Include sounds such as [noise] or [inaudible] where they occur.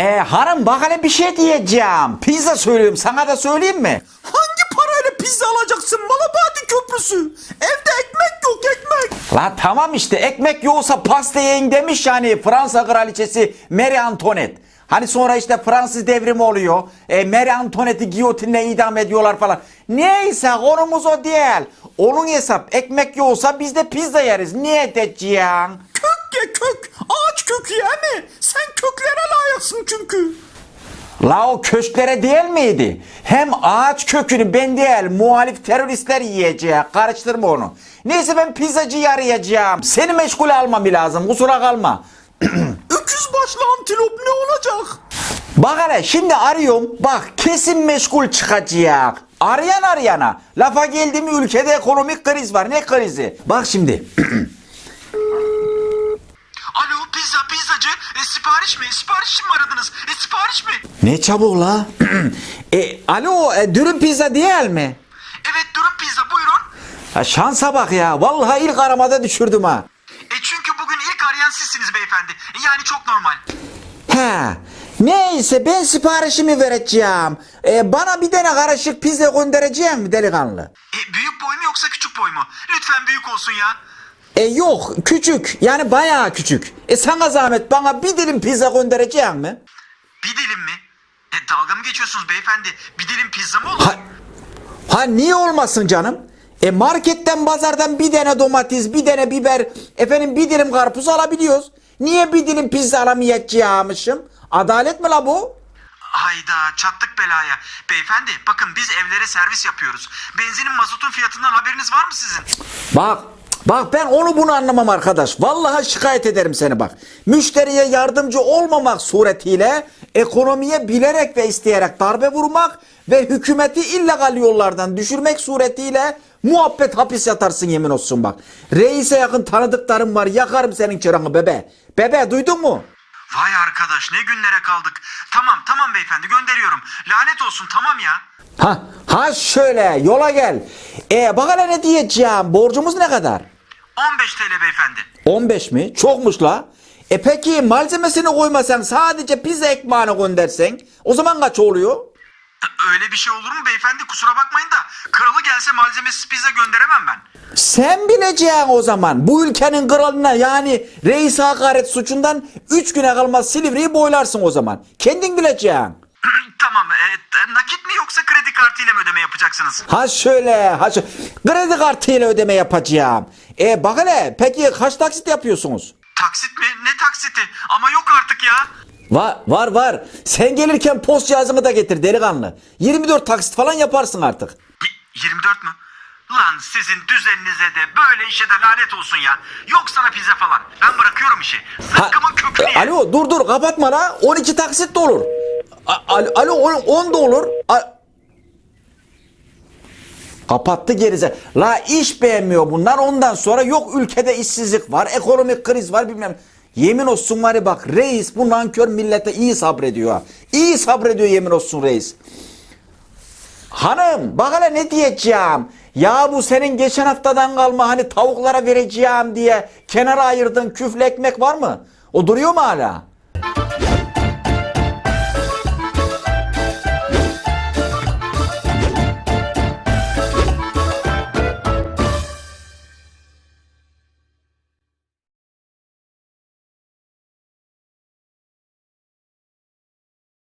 E hanım bak hele bir şey diyeceğim. Pizza söylüyorum sana da söyleyeyim mi? Hangi parayla pizza alacaksın Malabadi Köprüsü? Evde ekmek yok ekmek. La tamam işte ekmek yoksa pasta yiyin demiş yani Fransa kraliçesi Marie Antoinette. Hani sonra işte Fransız devrimi oluyor. E, Marie Antoinette'i giyotinle idam ediyorlar falan. Neyse konumuz o değil. Onun hesap ekmek yoksa biz de pizza yeriz. Niye edeceğim? Kök ye kök. Ağaç kökü ye mi? Sen köklere layıksın çünkü. La o köşklere değil miydi? Hem ağaç kökünü ben değil muhalif teröristler yiyecek. Karıştırma onu. Neyse ben pizzacıyı arayacağım. Seni meşgul almam lazım kusura kalma. [clears throat] Öküz başlı antilop ne olacak? Bak hele şimdi arıyorum. Bak kesin meşgul çıkacak. Arayan arayana. Lafa geldi mi ülkede ekonomik kriz var. Ne krizi? Bak şimdi. [clears throat] Alo pizza pizzacı. E, sipariş mi? Sipariş için mi aradınız? E, sipariş mi? ne çabuk la? [clears throat] e, alo e, dürüm pizza değil mi? Evet durum pizza buyurun. Ha, şansa bak ya. Vallahi ilk aramada düşürdüm ha. E çünkü bugün ilk arayan sizsiniz beyefendi. Yani çok normal. He. Neyse ben siparişimi vereceğim. E, bana bir tane karışık pizza göndereceğim delikanlı? E, büyük boy mu yoksa küçük boy mu? Lütfen büyük olsun ya. E yok küçük yani bayağı küçük. E sana zahmet bana bir dilim pizza göndereceğim mi? Bir dilim mi? E, dalga mı geçiyorsunuz beyefendi? Bir dilim pizza mı olur? Ha, ha niye olmasın canım? E marketten pazardan bir tane domates, bir tane biber, efendim bir dilim karpuz alabiliyoruz. Niye bir dilim pizza alamayacağımışım? Adalet mi la bu? Hayda çattık belaya. Beyefendi bakın biz evlere servis yapıyoruz. Benzinin mazotun fiyatından haberiniz var mı sizin? Bak Bak ben onu bunu anlamam arkadaş. Vallahi şikayet ederim seni bak. Müşteriye yardımcı olmamak suretiyle ekonomiye bilerek ve isteyerek darbe vurmak ve hükümeti illegal yollardan düşürmek suretiyle muhabbet hapis yatarsın yemin olsun bak. Reise yakın tanıdıklarım var yakarım senin çıranı bebe. Bebe duydun mu? Vay arkadaş ne günlere kaldık. Tamam tamam beyefendi gönderiyorum. Lanet olsun tamam ya. Ha, ha şöyle yola gel. E bak hele ne diyeceğim borcumuz ne kadar? 15 TL beyefendi. 15 mi? Çokmuş la. E peki malzemesini koymasan sadece pizza ekmeğini göndersen o zaman kaç oluyor? Öyle bir şey olur mu beyefendi kusura bakmayın da kralı gelse malzemesiz pizza gönderemem ben. Sen bileceksin o zaman. Bu ülkenin kralına yani reis hakaret suçundan 3 güne kalmaz Silivri'yi boylarsın o zaman. Kendin bileceksin. [clears throat] tamam e, t- nakit mi yoksa kredi kartıyla mı ödeme yapacaksınız? Ha şöyle, ha şöyle. Kredi kartıyla ödeme yapacağım. E bak hele peki kaç taksit yapıyorsunuz? Taksit mi? Ne taksiti? Ama yok artık ya. Var var var. Sen gelirken post cihazını da getir delikanlı. 24 taksit falan yaparsın artık. Y- 24 mü? Lan sizin düzeninize de böyle işe de lanet olsun ya. Yok sana pizza falan. Ben bırakıyorum işi. Zıkkımın kökünü ye. alo dur dur kapatma la. 12 taksit de olur. A- alo, alo 10 da olur. A- Kapattı gerize. La iş beğenmiyor bunlar. Ondan sonra yok ülkede işsizlik var, ekonomik kriz var bilmem. Yemin olsun var ya bak reis bu nankör millete iyi sabrediyor. İyi sabrediyor yemin olsun reis. Hanım bak hele ne diyeceğim. Ya bu senin geçen haftadan kalma hani tavuklara vereceğim diye kenara ayırdığın küflü ekmek var mı? O duruyor mu hala?